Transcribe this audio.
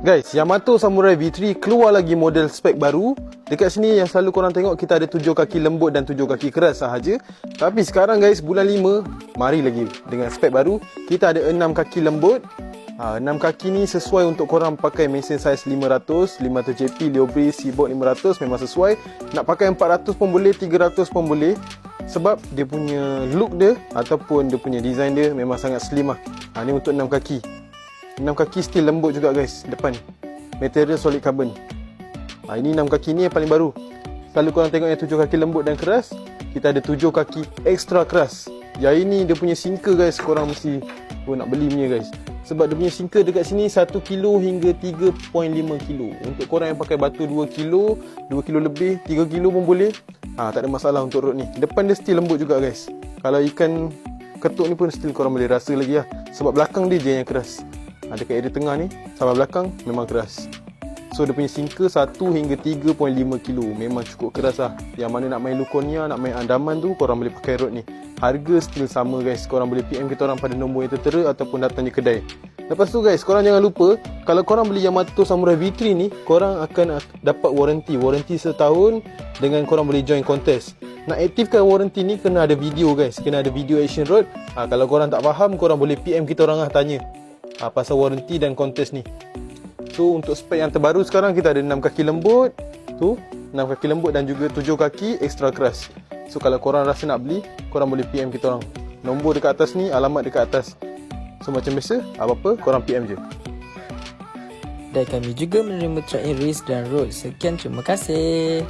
Guys, Yamato Samurai V3 keluar lagi model spek baru. Dekat sini yang selalu korang tengok kita ada tujuh kaki lembut dan tujuh kaki keras sahaja. Tapi sekarang guys, bulan 5, mari lagi dengan spek baru. Kita ada enam kaki lembut. Ha, enam kaki ni sesuai untuk korang pakai mesin saiz 500, 500 JP, Liobri, Seaboard 500 memang sesuai. Nak pakai 400 pun boleh, 300 pun boleh. Sebab dia punya look dia ataupun dia punya design dia memang sangat slim lah. Ha, ni untuk enam kaki. Enam kaki still lembut juga guys depan. Material solid carbon. Ha, ini enam kaki ni yang paling baru. Selalu korang tengok yang tujuh kaki lembut dan keras. Kita ada tujuh kaki extra keras. Yang ini dia punya sinker guys. Korang mesti oh, nak beli punya guys. Sebab dia punya sinker dekat sini 1 kilo hingga 3.5 kilo. Untuk korang yang pakai batu 2 kilo, 2 kilo lebih, 3 kilo pun boleh. Ha, tak ada masalah untuk rod ni. Depan dia still lembut juga guys. Kalau ikan ketuk ni pun still korang boleh rasa lagi lah. Sebab belakang dia je yang keras. Ha, dekat area tengah ni sampai belakang memang keras. So dia punya sinker 1 hingga 3.5 kilo. Memang cukup keras lah. Yang mana nak main Luconia, nak main Andaman tu Korang boleh pakai rod ni. Harga still sama guys. Korang boleh PM kita orang pada nombor yang tertera Ataupun datang di kedai. Lepas tu guys, korang jangan lupa Kalau korang beli Yamato Samurai V3 ni Korang akan dapat warranty. Warranty setahun Dengan korang boleh join contest. Nak aktifkan warranty ni Kena ada video guys. Kena ada video action rod. Ha, Kalau korang tak faham Korang boleh PM kita orang lah tanya ha, Pasal warranty dan contest ni. So untuk spek yang terbaru sekarang kita ada 6 kaki lembut Tu 6 kaki lembut dan juga 7 kaki extra keras. So kalau korang rasa nak beli Korang boleh PM kita orang. Nombor dekat atas ni Alamat dekat atas. So macam biasa Apa-apa korang PM je. Dan kami juga menerima track race dan road. Sekian terima kasih.